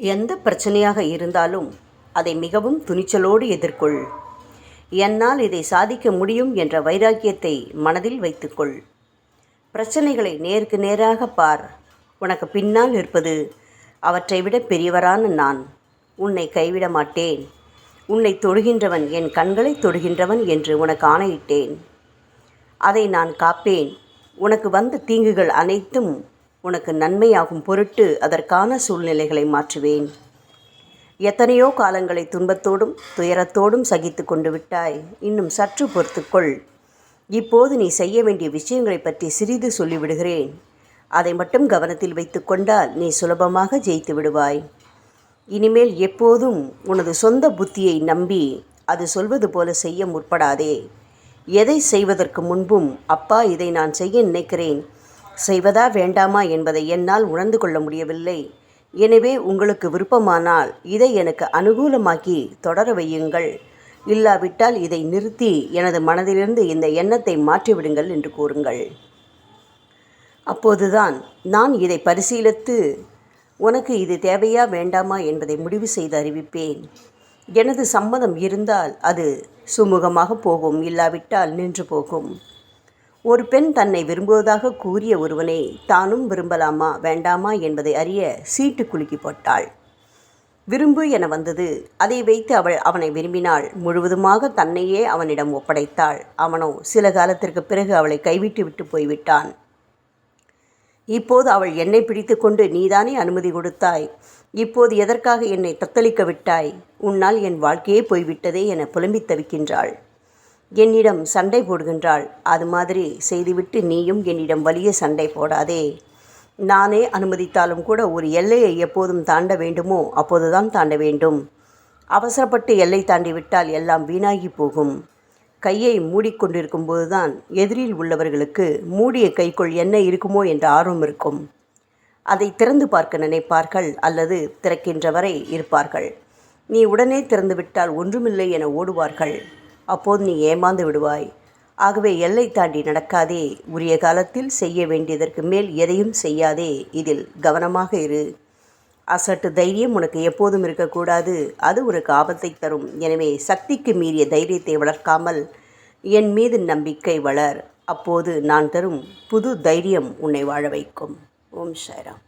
எந்த பிரச்சனையாக இருந்தாலும் அதை மிகவும் துணிச்சலோடு எதிர்கொள். என்னால் இதை சாதிக்க முடியும் என்ற வைராக்கியத்தை மனதில் வைத்துக்கொள். பிரச்சனைகளை நேருக்கு நேராக பார். உனக்கு பின்னால் இருப்பது அவற்றை விட பெரியவரான நான். உன்னை கைவிட மாட்டேன். உன்னை தொடுகின்றவன் என் கண்களை தொடுகின்றவன் என்று உனக்கு ஆணையிட்டேன். அதை நான் காப்பேன். உனக்கு வந்த தீங்குகள் அனைத்தும் உனக்கு நன்மையாகும் பொருட்டு அதற்கான சூழ்நிலைகளை மாற்றுவேன். எத்தனையோ காலங்களை துன்பத்தோடும் துயரத்தோடும் சகித்து கொண்டு விட்டாய். இன்னும் சற்று பொறுத்துக்கொள் இப்போது நீ செய்ய வேண்டிய விஷயங்களை பற்றி சிறிது சொல்லிவிடுகிறேன். அதை மட்டும் கவனத்தில் வைத்து கொண்டால் நீ சுலபமாக ஜெயித்து விடுவாய். இனிமேல் எப்போதும் உனது சொந்த புத்தியை நம்பி அது சொல்வது போல செய்ய முற்படாதே. எதை செய்வதற்கு முன்பும் அப்பா இதை நான் செய்ய நினைக்கிறேன். செய்வதா வேண்டாமா என்பதை என்னால் உணர்ந்து கொள்ள முடியவில்லை. எனவே உங்களுக்கு விருப்பமானால் இதை எனக்கு அனுகூலமாக்கி தொடர வையுங்கள். இல்லாவிட்டால் இதை நிறுத்தி எனது மனதிலிருந்து இந்த எண்ணத்தை மாற்றிவிடுங்கள் என்று கூறுங்கள். அப்போதுதான் நான் இதை பரிசீலித்து உனக்கு இது தேவையா வேண்டாமா என்பதை முடிவு செய்து அறிவிப்பேன். எனது சம்மதம் இருந்தால் அது சுமூகமாக போகும் இல்லாவிட்டால் நின்று போகும். ஒரு பெண் தன்னை விரும்புவதாக கூறிய ஒருவனை தானும் விரும்பலாமா வேண்டாமா என்பதை அறிய சீட்டு குலுக்கி போட்டாள். விரும்பு என வந்தது. அதை வைத்து அவள் அவனை விரும்பினாள். முழுவதுமாக தன்னையே அவனிடம் ஒப்படைத்தாள். அவனோ சில காலத்திற்கு பிறகு அவளை கைவிட்டு விட்டு போய்விட்டான். இப்போது அவள் என்னை பிடித்து கொண்டு நீதானே அனுமதி கொடுத்தாய். இப்போது எதற்காக என்னை தத்தளிக்க விட்டாய்? உன்னால் என் வாழ்க்கையே போய்விட்டதே என புலம்பித் தவிக்கின்றாள். என்னிடம் சண்டை போடுகின்றாள். அது மாதிரி செய்துவிட்டு நீயும் என்னிடம் வலிய சண்டை போடாதே. நானே அனுமதித்தாலும் கூட ஒரு எல்லையை எப்போதும் தாண்ட வேண்டுமோ அப்போதுதான் தாண்ட வேண்டும். அவசரப்பட்டு எல்லை தாண்டி விட்டால் எல்லாம் வீணாகி போகும். கையை மூடிக்கொண்டிருக்கும் போதுதான் எதிரில் உள்ளவர்களுக்கு மூடிய கைக்குள் என்ன இருக்குமோ என்ற ஆர்வம் இருக்கும். அதை திறந்து பார்க்க நினைப்பார்கள் அல்லது திறக்கின்ற வரை இருப்பார்கள். நீ உடனே திறந்துவிட்டால் ஒன்றுமில்லை என ஓடுவார்கள். அப்போது நீ ஏமாந்து விடுவாய். ஆகவே எல்லை தாண்டி நடக்காதே. உரிய காலத்தில் செய்ய வேண்டியதற்கு மேல் எதையும் செய்யாதே. இதில் கவனமாக இரு. அசட்டு தைரியம் உனக்கு எப்போதும் இருக்கக்கூடாது. அது உனக்கு ஆபத்தை தரும். எனவே சக்திக்கு மீறிய தைரியத்தை வளர்க்காமல் என் மீது நம்பிக்கை வளர். அப்போது நான் தரும் புது தைரியம் உன்னை வாழ வைக்கும். ஓம் சாய்ராம்.